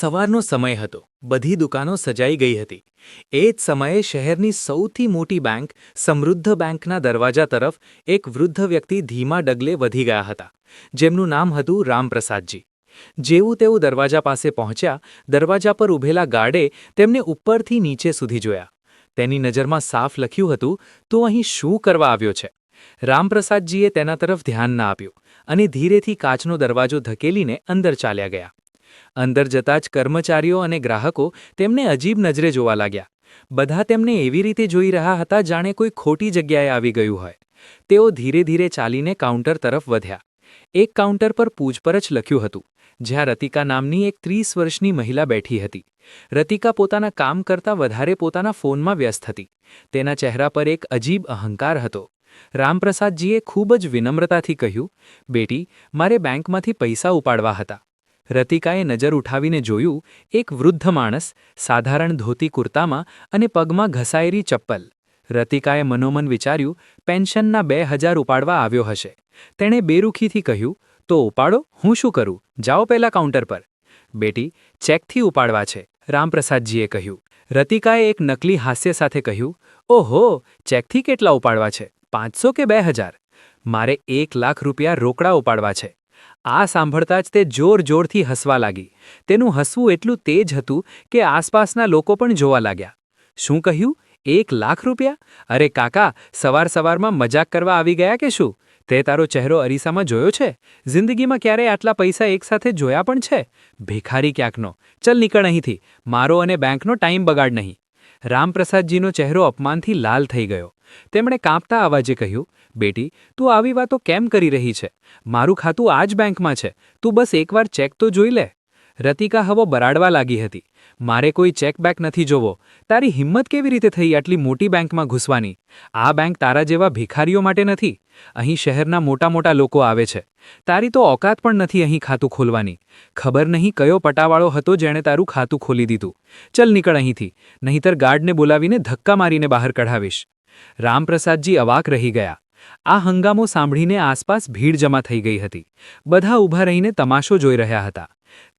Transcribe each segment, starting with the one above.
સવારનો સમય હતો. બધી દુકાનો સજાઈ ગઈ હતી. એ જ સમયે શહેરની સૌથી મોટી બેંક, સમૃદ્ધ બેંકના દરવાજા તરફ એક વૃદ્ધ વ્યક્તિ ધીમા ડગલે વધી ગયા હતા. જેમનું નામ હતું રામપ્રસાદજી. જેવું તેઓ દરવાજા પાસે પહોંચ્યા, દરવાજા પર ઊભેલા ગાર્ડે તેમને ઉપરથી નીચે સુધી જોયા. તેની નજરમાં સાફ લખ્યું હતું, તો અહીં શું કરવા આવ્યો છે? રામપ્રસાદજીએ તેના તરફ ધ્યાન ના આપ્યું અને ધીરેથી કાચનો દરવાજો ધકેલીને અંદર ચાલ્યા ગયા. અંદર જતાં જ કર્મચારીઓ અને ગ્રાહકો તેમને અજીબ નજરે જોવા લાગ્યા. બધા તેમને એવી રીતે જોઈ રહ્યા હતા જાણે કોઈ ખોટી જગ્યાએ આવી ગયું હોય. તેઓ ધીરે ધીરે ચાલીને કાઉન્ટર તરફ વધ્યા. એક કાઉન્ટર પર પૂછપરછ લખ્યું હતું, જ્યાં રતિકા નામની એક ત્રીસ વર્ષની મહિલા બેઠી હતી. રતિકા પોતાના કામ કરતાં વધારે પોતાના ફોનમાં વ્યસ્ત હતી. તેના ચહેરા પર એક અજીબ અહંકાર હતો. રામપ્રસાદજીએ ખૂબ જ વિનમ્રતાથી કહ્યું, બેટી, મારે બેંકમાંથી પૈસા ઉપાડવા હતા. રતિકાએ નજર ઉઠાવીને જોયું, એક વૃદ્ધ માણસ, સાધારણ ધોતી કુર્તામાં અને પગમાં ઘસાયેલી ચપ્પલ. રતિકાએ મનોમન વિચાર્યું, પેન્શનના બે હજાર ઉપાડવા આવ્યો હશે. તેણે બેરુખીથી કહ્યું, તો ઉપાડો, હું શું કરું? જાઓ પહેલાં કાઉન્ટર પર. બેટી, ચેકથી ઉપાડવા છે, રામપ્રસાદજીએ કહ્યું. રતિકાએ એક નકલી હાસ્ય સાથે કહ્યું, ઓહો, ચેકથી કેટલા ઉપાડવા છે? પાંચસો કે બે હજાર? મારે એક લાખ રૂપિયા રોકડા ઉપાડવા છે. આ સાંભળતા જ તે જોર જોરથી હસવા લાગી. તેનું હસવું એટલું તેજ હતું કે આસપાસના લોકો પણ જોવા લાગ્યા. શું કહ્યું? એક લાખ રૂપિયા? અરે કાકા, સવાર સવારમાં મજાક કરવા આવી ગયા કે શું? તે તારો ચહેરો અરીસામાં જોયો છે? જિંદગીમાં ક્યારેય આટલા પૈસા એકસાથે જોયા પણ છે? ભિખારી ક્યાંકનો? ચલ નીકળ અહીંથી. મારો અને બેંકનો ટાઈમ બગાડ નહીં. રામપ્રસાદજીનો ચહેરો અપમાનથી લાલ થઈ ગયો. તેમણે કાંપતા અવાજે કહ્યું, બેટી, તું આવી વાતો કેમ કરી રહી છે? મારું ખાતું આ જ બેંકમાં છે. તું બસ એકવાર ચેક તો જોઈ લે. રતિકા હવો બરાડવા લાગી હતી. મારે કોઈ ચેક બેક નથી જોવો. તારી હિંમત કેવી રીતે થઈ આટલી મોટી બેંકમાં ઘૂસવાની? આ બેંક તારા જેવા ભિખારીઓ માટે નથી. અહીં શહેરના મોટા મોટા લોકો આવે છે. તારી તો ઓકાત પણ નથી અહીં ખાતું ખોલવાની. ખબર નહીં કયો પટાવાળો હતો જેણે તારું ખાતું ખોલી દીધું. ચલ નીકળ અહીંથી. નહીંતર ગાર્ડને બોલાવીને ધક્કા મારીને બહાર કઢાવીશ. રામપ્રસાદજી અવાક રહી ગયા. આ હંગામો સાંભળીને આસપાસ ભીડ જમા થઈ ગઈ હતી. બધા ઊભા રહીને તમાશો જોઈ રહ્યા હતા.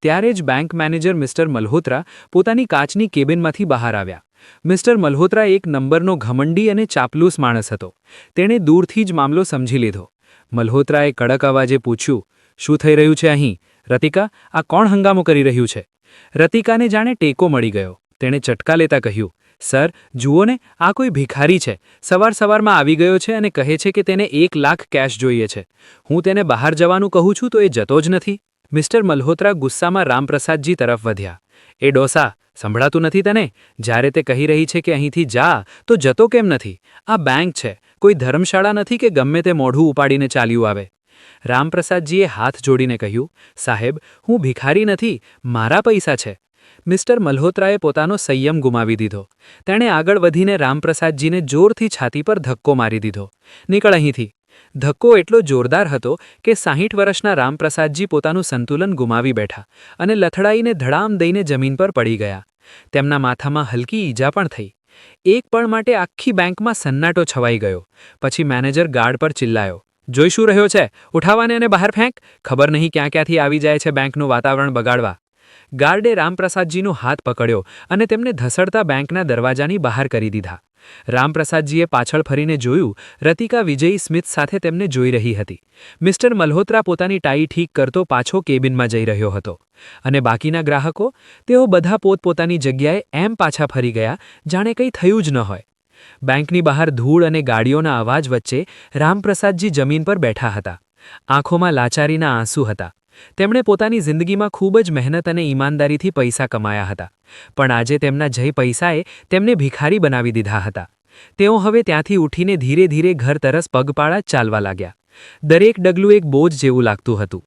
ત્યારે જ બેંક મેનેજર મિસ્ટર મલ્હોત્રા પોતાની કાચની કેબિનમાંથી બહાર આવ્યા. મિસ્ટર મલ્હોત્રા એક નંબરનો ઘમંડી અને ચાપલૂસ માણસ હતો. તેણે દૂરથી જ મામલો સમજી લીધો. મલ્હોત્રાએ કડક અવાજે પૂછ્યું, શું થઈ રહ્યું છે અહીં? રતિકા, આ કોણ હંગામો કરી રહ્યું છે? રતિકાને જાણે ટેકો મળી ગયો. તેણે ચટકા લેતા કહ્યું સર, જુઓ ને, આ કોઈ ભિખારી છે. સવાર સવારમાં આવી ગયો છે અને કહે છે કે તેને એક લાખ કેશ જોઈએ છે. હું તેને બહાર જવાનું કહું છું તો એ જતો જ નથી. મિસ્ટર મલ્હોત્રા ગુસ્સામાં રામપ્રસાદજી તરફ વધ્યા. એ ડોસા, સંભળાતું નથી તને? જ્યારે તે કહી રહી છે કે અહીંથી જા, તો જતો કેમ નથી? આ બેંક છે. કોઈ ધર્મશાળા નથી કે ગમે તે મોઢું ઉપાડીને ચાલ્યું આવે. રામપ્રસાદજીએ હાથ જોડીને કહ્યું, સાહેબ, હું ભિખારી નથી. મારા પૈસા છે. મિસ્ટર મલ્હોત્રાએ પોતાનો સંયમ ગુમાવી દીધો. તેણે આગળ વધીને રામપ્રસાદજીને જોરથી છાતી પર ધક્કો મારી દીધો. નીકળ અહીંથી. ધક્કો એટલો જોરદાર હતો કે સાહીઠ વર્ષના રામપ્રસાદજી પોતાનું સંતુલન ગુમાવી બેઠા અને લથડાઈને ધડામ દઈને જમીન પર પડી ગયા. તેમના માથામાં હલકી ઈજા પણ થઈ. એક પળ માટે આખી બેંકમાં સન્નાટો છવાઈ ગયો. પછી મેનેજર ગાર્ડ પર ચિલ્લાયો. જોઈ શું રહ્યો છે? ઉઠાવાને અને બહાર ફેંક. ખબર નહીં ક્યાં ક્યાંથી આવી જાય છે બેંકનું વાતાવરણ બગાડવા. ગાર્ડે રામપ્રસાદજીનો હાથ પકડ્યો અને તેમને ધસડતા બેંકના દરવાજાની બહાર કરી દીધા. રામપ્રસાદજીએ પાછળ ફરીને જોયું, રતિકા વિજયી સ્મિત સાથે તેમને જોઈ રહી હતી. મિસ્ટર મલ્હોત્રા પોતાની ટાઈ ઠીક કરતો પાછો કેબિનમાં જઈ રહ્યો હતો. અને બાકીના ગ્રાહકો? તેઓ બધા પોતપોતાની જગ્યાએ એમ પાછા ફરી ગયા, જાણે કંઈ થયું જ ન હોય. બેંકની બહાર ધૂળ અને ગાડીઓના અવાજ વચ્ચે રામપ્રસાદજી જમીન પર બેઠા હતા. આંખોમાં લાચારીના આંસુ હતા. તેમણે પોતાની જિંદગીમાં ખૂબ જ મહેનત અને ઈમાનદારીથી પૈસા કમાયા હતા. પણ આજે તેમના જય પૈસાએ તેમને ભિખારી બનાવી દીધા હતા. તેઓ હવે ત્યાંથી ઉઠીને ધીરે ધીરે ઘર તરસ પગપાળા ચાલવા લાગ્યા. દરેક ડગલું એક બોજ જેવું લાગતું હતું.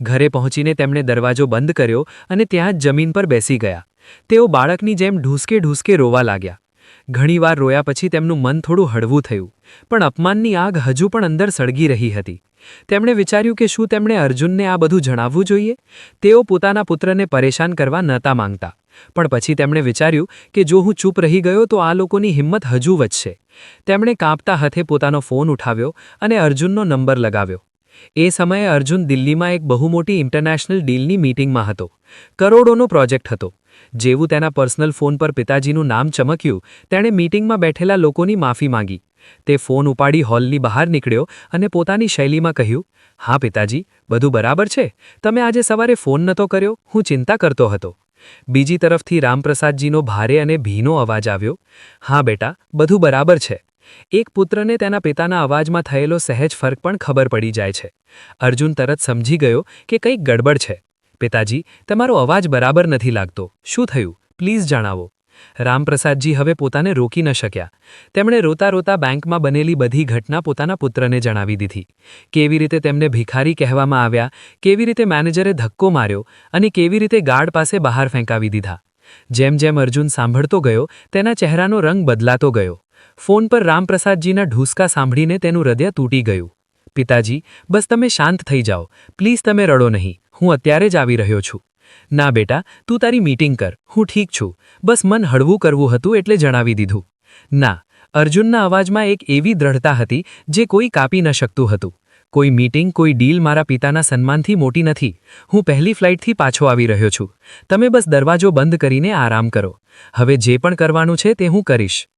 ઘરે પહોંચીને તેમણે દરવાજો બંધ કર્યો અને ત્યાં જ જમીન પર બેસી ગયા. તેઓ બાળકની જેમ ઢૂસકે ઢૂસકે રોવા લાગ્યા. ઘણીવાર રોયા પછી તેમનું મન થોડું હળવું થયું. પણ અપમાનની આગ હજુ પણ અંદર સળગી રહી હતી. તેમણે વિચાર્યું કે શું તેમણે અર્જુનને આ બધું જણાવવું જોઈએ? તેઓ પોતાના પુત્રને પરેશાન કરવા નહોતા માંગતા. પણ પછી તેમણે વિચાર્યું કે જો હું ચૂપ રહી ગયો તો આ લોકોની હિંમત હજુ વધશે. તેમણે કાંપતા હાથે પોતાનો ફોન ઉઠાવ્યો અને અર્જુનનો નંબર લગાવ્યો. એ સમયે અર્જુન દિલ્હીમાં એક બહુ મોટી ઇન્ટરનેશનલ ડીલની મીટિંગમાં હતો. કરોડોનો પ્રોજેક્ટ હતો. જેવું તેના પર્સનલ ફોન પર પિતાજીનું નામ ચમક્યું, તેણે મીટિંગમાં બેઠેલા લોકોની માફી માંગી. તે ફોન ઉપાડી હોલની બહાર નીકળ્યો અને પોતાની શૈલીમાં કહ્યું, હા, પિતાજી, બધું બરાબર છે. તમે આજે સવારે ફોન નહોતો કર્યો, હું ચિંતા કરતો હતો. બીજી તરફથી રામપ્રસાદજીનો ભારે અને ભીનો અવાજ આવ્યો, હા, બેટા, બધું બરાબર છે. એક પુત્રને તેના પિતાના અવાજમાં થયેલો સહેજ ફરક પણ ખબર પડી જાય છે. અર્જુન તરત સમજી ગયો કે કંઈક ગડબડ છે. પિતાજી, તમારો અવાજ બરાબર નથી લાગતો. શું થયું? પ્લીઝ જણાવો. રામપ્રસાદજી હવે પોતાને રોકી ન શક્યા. તેમણે રોતા રોતા બેંકમાં બનેલી બધી ઘટના પોતાના પુત્રને જણાવી દીધી. કેવી રીતે તેમને ભિખારી કહેવામાં આવ્યા, કેવી રીતે મેનેજરે ધક્કો માર્યો અને કેવી રીતે ગાર્ડ પાસે બહાર ફેંકાવી દીધા. જેમ જેમ અર્જુન સાંભળતો ગયો, તેના ચહેરાનો રંગ બદલાતો ગયો. ફોન પર રામપ્રસાદજીના ઢૂસકા સાંભળીને તેનું હૃદય તૂટી ગયું. પિતાજી, બસ તમે શાંત થઈ જાઓ. પ્લીઝ તમે રડો નહીં. હું અત્યારે જ આવી રહ્યો છું. ના બેટા, તું તારી મીટિંગ કર. હું ઠીક છું. બસ મન હળવું કરવું હતું એટલે જણાવી દીધું. ના, અર્જુનના અવાજમાં એક એવી દ્રઢતા હતી જે કોઈ કાપી ન શકતું હતું. કોઈ મીટિંગ કોઈ ડીલ મારા પિતાના સન્માનથી મોટી નથી. હું પહેલી ફ્લાઇટથી પાછો આવી રહ્યો છું. તમે બસ દરવાજો બંધ કરીને આરામ કરો. હવે જે પણ કરવાનું છે તે હું કરીશ.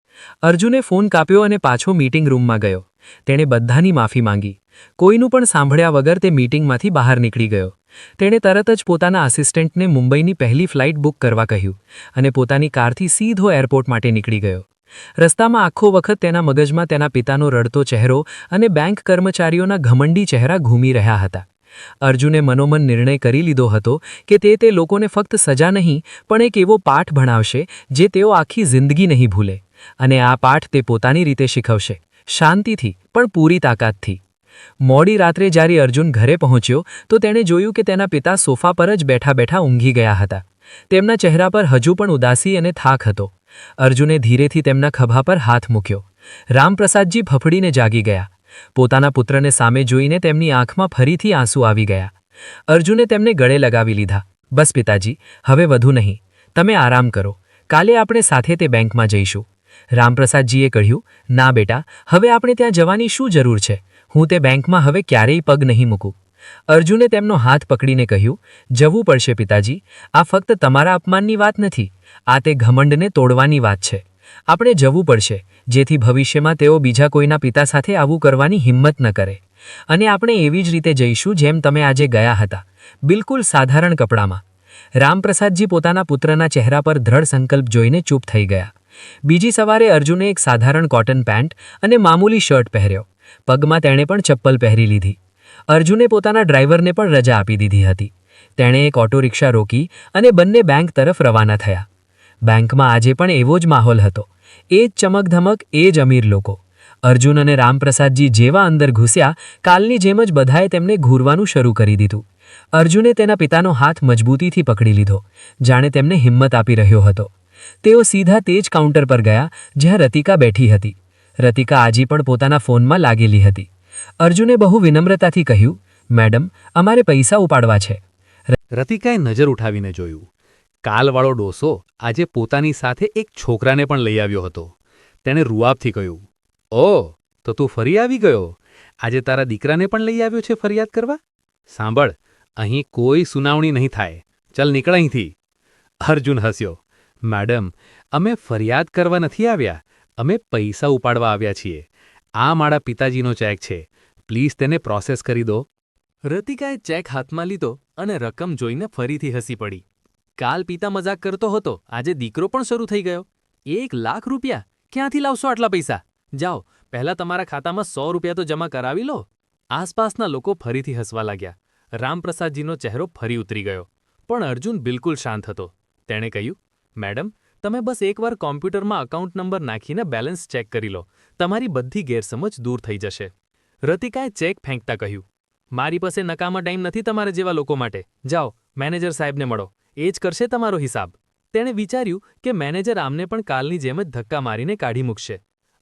અર્જુને ફોન કાપ્યો અને પાછો મીટિંગ રૂમમાં ગયો. તેણે બધાની માફી માંગી. કોઈનું પણ સાંભળ્યા વગર તે મીટિંગમાંથી બહાર નીકળી ગયો. તેણે તરત જ પોતાના આસિસ્ટન્ટને મુંબઈની પહેલી ફ્લાઇટ બુક કરવા કહ્યું અને પોતાની કારથી સીધો એરપોર્ટ માટે નીકળી ગયો. રસ્તામાં આખો વખત તેના મગજમાં તેના પિતાનો રડતો ચહેરો અને બેંક કર્મચારીઓના ઘમંડી ચહેરા ઘૂમી રહ્યા હતા. અર્જુને મનોમન નિર્ણય કરી લીધો હતો કે તે તે લોકોને ફક્ત સજા નહીં, પણ એક એવો પાઠ ભણાવશે જે તેઓ આખી જિંદગી નહીં ભૂલે અને આ પાઠ તે પોતાની રીતે શીખવશે. શાંતિથી, પણ પૂરી તાકાતથી. મોડી રાત્રે જ્યારે અર્જુન ઘરે પહોંચ્યો, તો તેણે જોયું કે તેના પિતા સોફા પર જ બેઠા બેઠા ઊંઘી ગયા હતા. તેમના ચહેરા પર હજુ પણ ઉદાસી અને થાક હતો. અર્જુને ધીરેથી તેમના ખભા પર હાથ મૂક્યો. રામપ્રસાદજી ફફડીને જાગી ગયા. પોતાના પુત્રને સામે જોઈને તેમની આંખમાં ફરીથી આંસુ આવી ગયા. અર્જુને તેમને ગળે લગાવી લીધા. બસ પિતાજી, હવે વધુ નહીં. તમે આરામ કરો. કાલે આપણે સાથે તે બેંકમાં જઈશું. રામપ્રસાદજીએ કહ્યું, ના બેટા, હવે આપણે ત્યાં જવાની શું જરૂર છે? હું તે બેંકમાં હવે ક્યારેય પગ નહીં મૂકું. અર્જુને તેમનો હાથ પકડીને કહ્યું, જવું પડશે પિતાજી, આ ફક્ત તમારા અપમાનની વાત નથી, આ તે ઘમંડને તોડવાની વાત છે. આપણે જવું પડશે, જેથી ભવિષ્યમાં તેઓ બીજા કોઈના પિતા સાથે આવું કરવાની હિંમત ન કરે. અને આપણે એવી જ રીતે જઈશું જેમ તમે આજે ગયા હતા, બિલકુલ સાધારણ કપડામાં. રામપ્રસાદજી પોતાના પુત્રના ચહેરા પર દ્રઢ સંકલ્પ જોઈને ચૂપ થઈ ગયા. બીજી સવારે અર્જુને એક સાધારણ કોટન પેન્ટ અને મામૂલી શર્ટ પહેર્યો. પગમાં તેણે પણ ચપ્પલ પહેરી લીધી. અર્જુને પોતાના ડ્રાઈવરને પણ રજા આપી દીધી હતી. તેણે એક ઓટો રિક્ષા રોકી અને બંને બેંક તરફ રવાના થયા. બેંકમાં આજે પણ એવો જ માહોલ હતો. એ જ ચમકધમક, એ જ અમીર લોકો. અર્જુન અને રામપ્રસાદજી જેવા અંદર ઘૂસ્યા, કાલની જેમ જ બધાએ તેમને ઘૂરવાનું શરૂ કરી દીધું. અર્જુને તેના પિતાનો હાથ મજબૂતીથી પકડી લીધો, જાણે તેમને હિંમત આપી રહ્યો હતો. તેઓ સીધા તે જ કાઉન્ટર પર ગયા, જ્યાં રતિકા બેઠી હતી. રતિકા આજી પણ પોતાના ફોનમાં લાગેલી હતી. અર્જુને બહુ વિનમ્રતાથી કહ્યું, મેડમ, અમારે પૈસા ઉપાડવા છે. રતિકાએ નજર ઉઠાવીને જોયું. કાલવાળો ડોસો આજે પોતાની સાથે એક છોકરાને પણ લઈ આવ્યો હતો. તેણે રૂઆબથી કહ્યું, ઓ, તો તું ફરી આવી ગયો? આજે તારા દીકરાને પણ લઈ આવ્યો છે ફરિયાદ કરવા? સાંભળ, અહીં કોઈ સુનાવણી નહીં થાય. ચલ નીકળ અહીંથી. અર્જુન હસ્યો, મેડમ, અમે ફરિયાદ કરવા નથી આવ્યા. અમે પૈસા ઉપાડવા આવ્યા છીએ. આ મારા પિતાજીનો ચેક છે. પ્લીઝ તેને પ્રોસેસ કરી દો. રતિકાએ ચેક હાથમાં લીધો અને રકમ જોઈને ફરીથી હસી પડી. કાલ પિતા મજાક કરતો હતો. આજે દીકરો પણ શરૂ થઈ ગયો. એક લાખ રૂપિયા? ક્યાંથી લાવશો આટલા પૈસા? જાઓ, પહેલા તમારા ખાતામાં સો રૂપિયા તો જમા કરાવી લો. આસપાસના લોકો ફરીથી હસવા લાગ્યા. રામપ્રસાદજીનો ચહેરો ફરી ઉતરી ગયો. પણ અર્જુન બિલકુલ શાંત હતો. તેણે કહ્યું, મેડમ તમે બસ એકવાર કોમ્પ્યુટરમાં અકાઉન્ટ નંબર નાખીને બેલેન્સ ચેક કરી લો. તમારી બધી ગેરસમજ દૂર થઈ જશે. રતિકાએ ચેક ફેંકતા કહ્યું, મારી પાસે નકામા ટાઈમ નથી તમારા જેવા લોકો માટે. જાઓ, મેનેજર સાહેબને મળો. એ જ કરશે તમારો હિસાબ. તેણે વિચાર્યું કે મેનેજર આમને પણ કાલની જેમ જ ધક્કા મારીને કાઢી મૂકશે.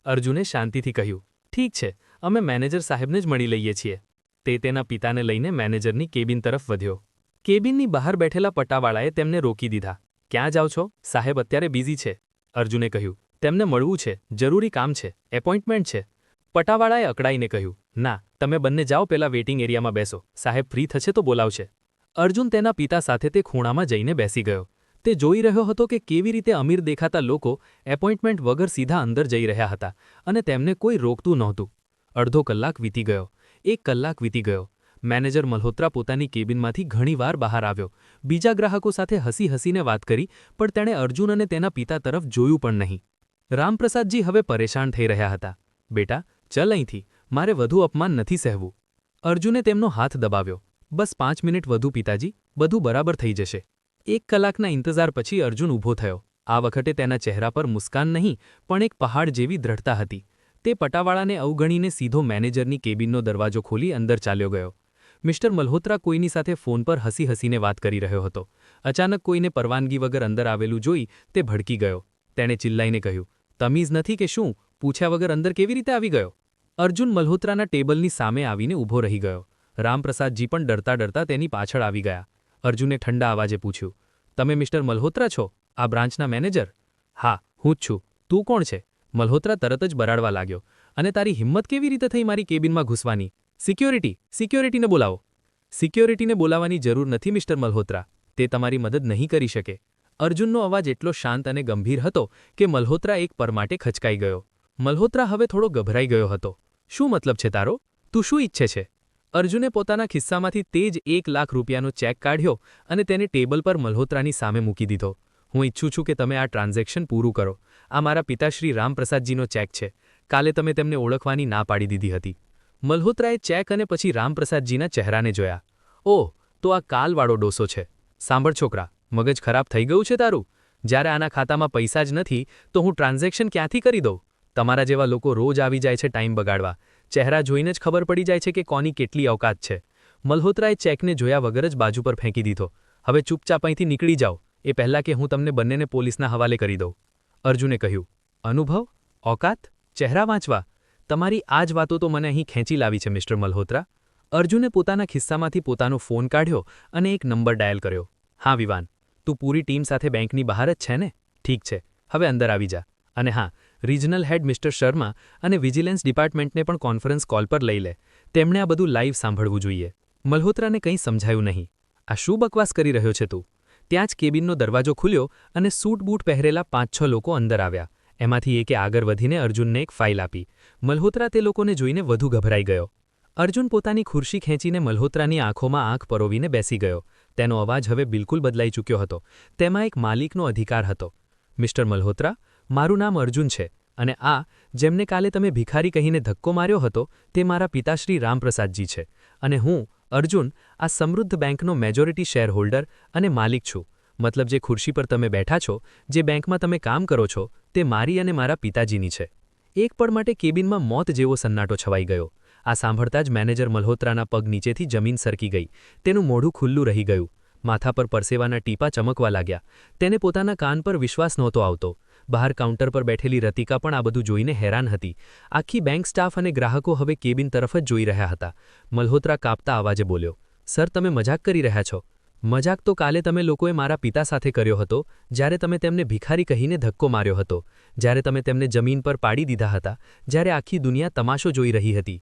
અર્જુને શાંતિથી કહ્યું, ઠીક છે, અમે મેનેજર સાહેબને જ મળી લઈએ છીએ. તે તેના પિતાને લઈને મેનેજરની કેબિન તરફ વધ્યો. કેબિનની બહાર બેઠેલા પટ્ટાવાળાએ તેમને રોકી દીધા. ક્યાં જાઓ છો? સાહેબ અત્યારે બિઝી છે. અર્જુને કહ્યું, તેમને મળવું છે, જરૂરી કામ છે, એપોઇન્ટમેન્ટ છે. પટાવાળાએ અકળાઈને કહ્યું, ના, તમે બંને જાઓ, પેલા વેઇટિંગ એરિયામાં બેસો. સાહેબ ફ્રી થશે તો બોલાવશે. અર્જુન તેના પિતા સાથે તે ખૂણામાં જઈને બેસી ગયો. તે જોઈ રહ્યો હતો કે કેવી રીતે અમીર દેખાતા લોકો એપોઇન્ટમેન્ટ વગર સીધા અંદર જઈ રહ્યા હતા અને તેમને કોઈ રોકતું નહોતું. અડધો કલાક વીતી ગયો. એક કલાક વીતી ગયો. મેનેજર મલ્હોત્રા પોતાની કેબિનમાંથી ઘણીવાર બહાર આવ્યો. બીજા ગ્રાહકો સાથે હસી હસીને વાત કરી, પણ તેણે અર્જુન અને તેના પિતા તરફ જોયું પણ નહીં. રામપ્રસાદજી હવે પરેશાન થઈ રહ્યા હતા. બેટા, ચલ અહીંથી. મારે વધુ અપમાન નથી સહેવું. અર્જુને તેમનો હાથ દબાવ્યો. બસ પાંચ મિનિટ વધુ, પિતાજી. બધું બરાબર થઈ જશે. એક કલાકના ઇંતજાર પછી અર્જુન ઊભો થયો. આ વખતે તેના ચહેરા પર મુસ્કાન નહીં, પણ એક પહાડ જેવી દ્રઢતા હતી. તે પટાવાળાને અવગણીને સીધો મેનેજરની કેબિનનો દરવાજો ખોલી અંદર ચાલ્યો ગયો. મિસ્ટર મલ્હોત્રા કોઈની સાથે ફોન પર હસી હસીને વાત કરી રહ્યો હતો. અચાનક કોઈને પરવાનગી વગર અંદર આવેલું જોઈ તે ભડકી ગયો. તેણે ચિલ્લાઈને કહ્યું, તમીઝ નથી કે શું? પૂછ્યા વગર અંદર કેવી રીતે આવી ગયો? અર્જુન મલ્હોત્રાના ટેબલની સામે આવીને ઊભો રહી ગયો. રામપ્રસાદજી પણ ડરતા ડરતા તેની પાછળ આવી ગયા. અર્જુને ઠંડા અવાજે પૂછ્યું, તમે મિસ્ટર મલ્હોત્રા છો? આ બ્રાન્ચના મેનેજર? હા, હું જ છું. તું કોણ છે? મલ્હોત્રા તરત જ બરાડવા લાગ્યો, અને તારી હિંમત કેવી રીતે થઈ મારી કેબિનમાં ઘૂસવાની? સિક્યોરિટી, સિક્યોરિટીને બોલાવો. સિક્યોરિટીને બોલાવવાની જરૂર નથી મિસ્ટર મલ્હોત્રા. તે તમારી મદદ નહીં કરી શકે. અર્જુનનો અવાજ એટલો શાંત અને ગંભીર હતો કે મલ્હોત્રા એક પર માટે ખચકાઈ ગયો. મલ્હોત્રા હવે થોડો ગભરાઈ ગયો હતો. શું મતલબ છે તારો? તું શું ઈચ્છે છે? અર્જુને પોતાના ખિસ્સામાંથી તે જ એક લાખ રૂપિયાનો ચેક કાઢ્યો અને તેને ટેબલ પર મલ્હોત્રાની સામે મૂકી દીધો. હું ઈચ્છું છું કે તમે આ ટ્રાન્ઝેક્શન પૂરું કરો. આ મારા પિતાશ્રી રામપ્રસાદજીનો ચેક છે. કાલે તમે તેમને ઓળખવાની ના પાડી દીધી હતી. મલ્હોત્રાએ ચેક અને પછી રામપ્રસાદજીના ચહેરાને જોયા. ઓહ, તો આ કાલવાળો ડોસો છે. સાંભળ છોકરા, મગજ ખરાબ થઈ ગયું છે તારું. જ્યારે આના ખાતામાં પૈસા જ નથી, તો હું ટ્રાન્ઝેક્શન ક્યાંથી કરી દઉં? તમારા જેવા લોકો રોજ આવી જાય છે ટાઈમ બગાડવા. ચહેરા જોઈને જ ખબર પડી જાય છે કે કોની કેટલી અવકાત છે. મલ્હોત્રાએ ચેકને જોયા વગર જ બાજુ પર ફેંકી દીધો. હવે ચૂપચાપ અહીંથી નીકળી જાઓ. એ પહેલાં કે હું તમને બંનેને પોલીસના હવાલે કરી દઉં. અર્જુને કહ્યું, અનુભવ? ઓકાત ચહેરા વાંચવા? તમારી આ જ વાતો તો મને અહીં ખેંચી લાવી છે, મિસ્ટર મલ્હોત્રા. અર્જુને પોતાના ખિસ્સામાંથી પોતાનો ફોન કાઢ્યો અને એક નંબર ડાયલ કર્યો. હા, વિવાન, તું પૂરી ટીમ સાથે બેંકની બહાર જ છે ને? ઠીક છે, હવે અંદર આવી જા. અને હા, રિજનલ હેડ મિસ્ટર શર્મા અને વિજિલન્સ ડિપાર્ટમેન્ટને પણ કોન્ફરન્સ કોલ પર લઈ લે. તેમણે આ બધું લાઈવ સાંભળવું જોઈએ. મલ્હોત્રાને કંઈ સમજાયું નહીં. આ શું બકવાસ કરી રહ્યો છે તું? ત્યાં જ કેબિનનો દરવાજો ખુલ્યો અને સૂટ બૂટ પહેરેલા પાંચ છ લોકો અંદર આવ્યા. એમાંથી એકે આગળ વધીને અર્જુનને એક ફાઇલ આપી. મલ્હોત્રા તે લોકોને જોઈને વધુ ગભરાઈ ગયો. અર્જુન પોતાની ખુરશી ખેંચીને મલ્હોત્રાની આંખોમાં આંખ પરોવીને બેસી ગયો. તેનો અવાજ હવે બિલકુલ બદલાઈ ચૂક્યો હતો. તેમાં એક માલિકનો અધિકાર હતો. મિસ્ટર મલ્હોત્રા, મારું નામ અર્જુન છે, અને આ, જેમને કાલે તમે ભિખારી કહીને ધક્કો માર્યો હતો, તે મારા પિતાશ્રી રામપ્રસાદજી છે. અને હું, અર્જુન, આ સમૃદ્ધ બેંકનો મેજોરિટી શેરહોલ્ડર અને માલિક છું. મતલબ જે ખુરશી પર તમે બેઠા છો, જે બેંકમાં તમે કામ કરો છો તે મારી અને મારા પિતાજીની છે. એક પળ માટે કેબિનમાં મોત જેવો સન્નાટો છવાઈ ગયો. આ સાંભળતા જ મેનેજર મલ્હોત્રાના પગ નીચેથી જમીન સરકી ગઈ. તેનું મોઢું ખુલ્લું રહી ગયું. માથા પર પરસેવાના ટીપા ચમકવા લાગ્યા. તેને પોતાના કાન પર વિશ્વાસ નહોતો આવતો. બહાર કાઉન્ટર પર બેઠેલી રતિકા પણ આ બધું જોઈને હેરાન હતી. આખી બેંક સ્ટાફ અને ગ્રાહકો હવે કેબિન તરફ જ જોઈ રહ્યા હતા. મલ્હોત્રા કાપતા અવાજે બોલ્યો, સર, તમે મજાક કરી રહ્યા છો. મજાક તો કાલે તમે લોકોએ મારા પિતા સાથે કર્યો હતો, જ્યારે તમે તેમને ભિખારી કહીને ધક્કો માર્યો હતો, જ્યારે તમે તેમને જમીન પર પાડી દીધા હતા, જ્યારે આખી દુનિયા તમાશો જોઈ રહી હતી.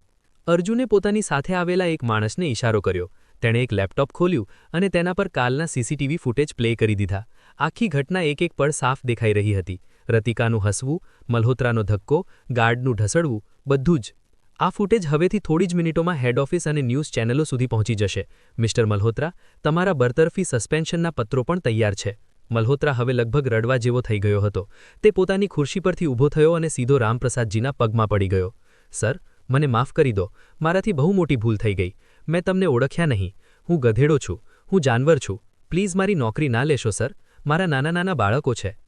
અર્જુને પોતાની સાથે આવેલા એક માણસને ઇશારો કર્યો, તેણે એક લેપટોપ ખોલ્યું અને તેના પર કાલના સીસીટીવી ફૂટેજ પ્લે કરી દીધા. આખી ઘટના એક એક પળ સાફ દેખાઈ રહી હતી. રતિકાનું હસવું, મલ્હોત્રાનો ધક્કો, ગાર્ડનું ઢસડવું, બધું જ. આ ફૂટેજ હવેથી થોડી જ મિનિટોમાં હેડ ઓફિસ અને ન્યૂઝ ચેનલો સુધી પહોંચી જશે. મિસ્ટર મલ્હોત્રા, તમારા બરતરફી સસ્પેન્શનના પત્રો પણ તૈયાર છે. મલ્હોત્રા હવે લગભગ રડવા જેવો થઈ ગયો હતો. તે પોતાની ખુરશી પરથી ઊભો થયો અને સીધો રામપ્રસાદજીના પગમાં પડી ગયો. સર, મને માફ કરી દો. મારાથી બહુ મોટી ભૂલ થઈ ગઈ. મેં તમને ઓળખ્યા નહીં. હું ગધેડો છું. હું જાનવર છું. પ્લીઝ મારી નોકરી ના લેશો, સર. મારા નાના નાના બાળકો છે.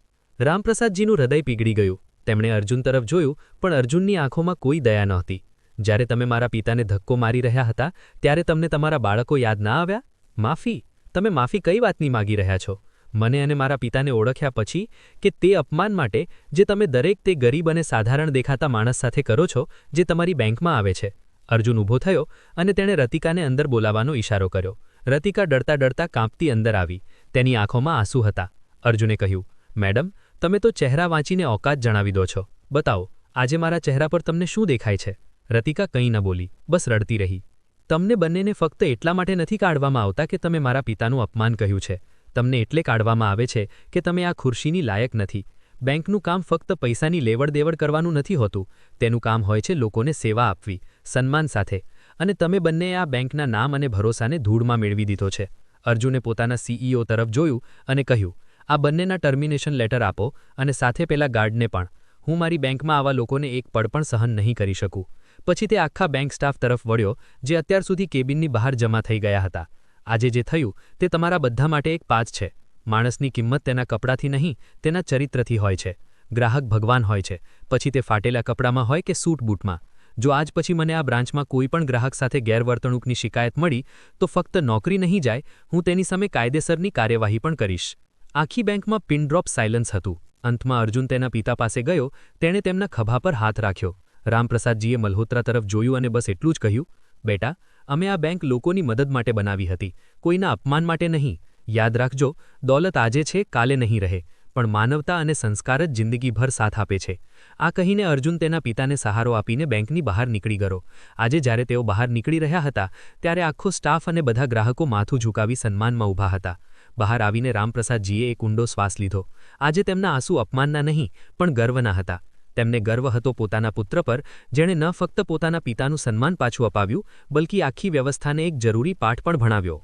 રામપ્રસાદજીનું હૃદય પીગળી ગયું. તેમણે અર્જુન તરફ જોયું, પણ અર્જુનની આંખોમાં કોઈ દયા નહોતી. જ્યારે તમે મારા પિતાને ધક્કો મારી રહ્યા હતા, ત્યારે તમને તમારા બાળકો યાદ ના આવ્યા? માફી. તમે માફી કઈ વાતની માગી રહ્યા છો? મને અને મારા પિતાને ઓળખ્યા પછી કે તે અપમાન માટે જે તમે દરેક તે ગરીબ અને સાધારણ દેખાતા માણસ સાથે કરો છો, જે તમારી બેંકમાં આવે છે. અર્જુન ઊભો થયો અને તેણે રતિકાને અંદર બોલાવવાનો ઇશારો કર્યો. રતિકા ડરતા ડરતા કાંપતી અંદર આવી. તેની આંખોમાં આંસુ હતા. અર્જુને કહ્યું, મેડમ, તમે તો ચહેરા વાંચીને ઓકાત જણાવી દો છો. બતાવો, આજે મારા ચહેરા પર તમને શું દેખાય છે? રતિકા કંઈ ન બોલી, બસ રડતી રહી. તમને બંનેને ફક્ત એટલા માટે નથી કાઢવામાં આવતા કે તમે મારા પિતાનું અપમાન કહ્યું છે. તમને એટલે કાઢવામાં આવે છે કે તમે આ ખુરશીની લાયક નથી. બેંકનું કામ ફક્ત પૈસાની લેવડ દેવડ કરવાનું નથી હોતું. તેનું કામ હોય છે લોકોને સેવા આપવી, સન્માન સાથે. અને તમે બંને આ બેંકના નામ અને ભરોસાને ધૂળમાં મેળવી દીધો છે. અર્જુને પોતાના સીઈઓ તરફ જોયું અને કહ્યું, આ બંનેના ટર્મિનેશન લેટર આપો અને સાથે પેલા ગાર્ડને પણ. હું મારી બેંકમાં આવા લોકોને એક પળ પણ સહન નહીં કરી શકું. પછી તે આખા બેંક સ્ટાફ તરફ વળ્યો, જે અત્યાર સુધી કેબિનની બહાર જમા થઈ ગયા હતા. આજે જે થયું, તે તમારા બધા માટે એક પાચ છે. માણસની કિંમત તેના કપડાંથી નહીં, તેના ચરિત્રથી હોય છે. ગ્રાહક ભગવાન હોય છે. પછી તે ફાટેલા કપડામાં હોય કે સૂટ બૂટમાં? જો આજ પછી મને આ બ્રાન્ચમાં કોઈ પણ ગ્રાહક સાથે ગેરવર્તણૂકની શિકાયત મળી, તો ફક્ત નોકરી નહીં જાય, હું તેની સામે કાયદેસરની કાર્યવાહી પણ કરીશ. આખી બેંકમાં પિન ડ્રોપ સાયલન્સ હતું. અંતમાં અર્જુન તેના પિતા પાસે ગયો, તેણે તેમના ખભા પર હાથ રાખ્યો. રામપ્રસાદજીએ મલ્હોત્રા તરફ જોયું અને બસ એટલું જ કહ્યું, બેટા, અમે આ બેંક લોકોની મદદ માટે બનાવી હતી, કોઈના અપમાન માટે નહીં. યાદ રાખજો, દોલત આજે છે, કાલે નહીં રહે, પણ માનવતા અને સંસ્કાર જ જિંદગીભર સાથ આપે છે. આ કહીને અર્જુન તેના પિતાને સહારો આપીને બેંકની બહાર નીકળી ગયો. આજે જ્યારે તેઓ બહાર નીકળી રહ્યા હતા, ત્યારે આખો સ્ટાફ અને બધા ગ્રાહકો માથું ઝુકાવી સન્માનમાં ઊભા હતા. બહાર આવીને રામપ્રસાદજીએ એક ઊંડો શ્વાસ લીધો. આજે તેમના આંસુ અપમાનના નહીં, પણ ગર્વના હતા. તેમને ગર્વ હતો પોતાના પુત્ર પર, જેણે ન ફક્ત પોતાના પિતાનું સન્માન પાછું અપાવ્યું, બલકી આખી વ્યવસ્થાને એક જરૂરી પાઠ પણ ભણાવ્યો.